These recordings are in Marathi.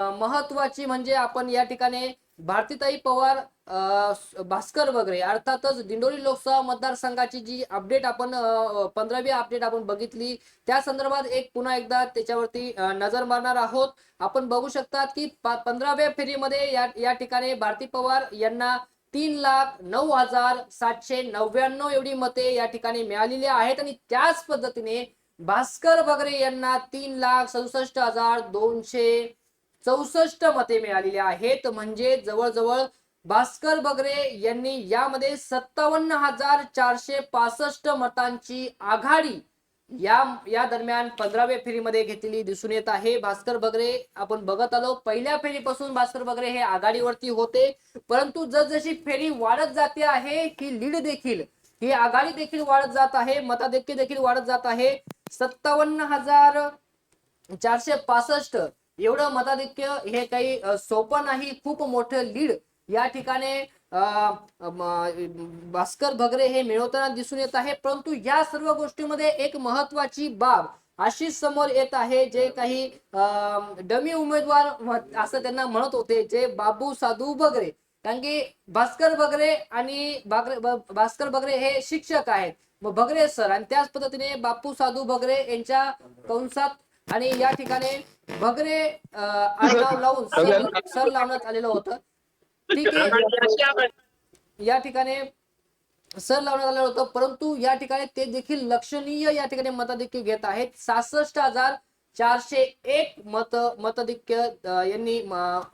महत्वाची म्हणजे आपण या ठिकाणी भारतीताई पवार भास्कर वगैरे अर्थातच दिंडोरी लोकसभा मतदारसंघाची जी अपडेट आपण पंधरावी अपडेट आपण बघितली त्या संदर्भात एक पुन्हा एकदा त्याच्यावरती नजर मारणार आहोत. आपण बघू शकतात की पंधराव्या फेरीमध्ये या या ठिकाणी भारती पवार यांना तीन लाख नऊ हजार सातशे नव्याण्णव एवढी मते या ठिकाणी मिळालेली आहेत आणि त्याच पद्धतीने भास्कर बगरे यांना तीन लाख सदुसष्ट हजार दोनशे चौसष्ट मते मिळालेली आहेत. म्हणजे जवळजवळ भास्कर बगरे यांनी यामध्ये सत्तावन्न हजार चारशे पासष्ट मतांची आघाडी या या दरम्यान पंधराव्या फेरीमध्ये घेतलेली दिसून येत आहे. भास्कर बगरे आपण बघत आलो पहिल्या फेरीपासून भास्कर बगरे हे आघाडीवरती होते. परंतु जसजशी फेरी वाढत जाते आहे ही लीड देखील ही आघाडी देखील वाढत जात आहे मताधिक्य देखील वाढत जात आहे. सत्तावन्न हजार चारशे पासष्ट एवढं मताधिक्य हे काही सोपं नाही. खूप मोठं लीड या ठिकाणी भास्कर भगरे हे मिळवताना दिसून येत आहे. परंतु या सर्व गोष्टीमध्ये एक महत्वाची बाब अशी समोर येत आहे जे काही डमी उमेदवार असं त्यांना म्हणत होते जे बाबू साधू बगरे कारण की भास्कर बगरे आणि भास्कर बगरे हे शिक्षक आहेत. भगरे बगरे सर. आणि त्याच पद्धतीने बापू साधू बगरे यांच्या कंसात आणि या ठिकाणी बगरे अं, आडनाव लावून सर सर लावण्यात आलेलं होतं. ठीक आहे. या ठिकाणी सर लावण्यात आलं होतं परंतु या ठिकाणी ते देखील लक्षणीय या ठिकाणी मताधिक्य घेत आहेत. सहासष्ट हजार चारशे एक मत मतधिक्य यांनी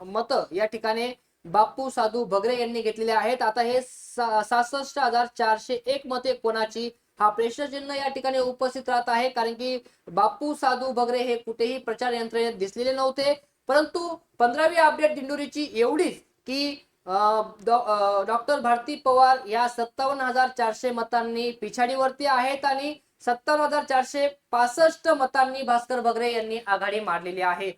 मत या ठिकाणी बापू साधू भगरे यांनी घेतलेले आहेत. आता हे सहासष्ट हजार चारशे एक मते कोणाची? हा प्रश्नचिन्ह या ठिकाणी उपस्थित राहत आहे. कारण की बापू साधू भगरे हे कुठेही प्रचार यंत्रणेत दिसलेले नव्हते. परंतु पंधरावी अपडेट दिंडोरीची एवढीच की डॉक्टर भारती पवार या सत्तावन्न हजार चारशे मतांनी पिछाडीवरती आहेत आणि सत्तावन्न हजार चारशे पासष्ट मतांनी भास्कर बगरे यांनी आघाडी मारलेली आहे.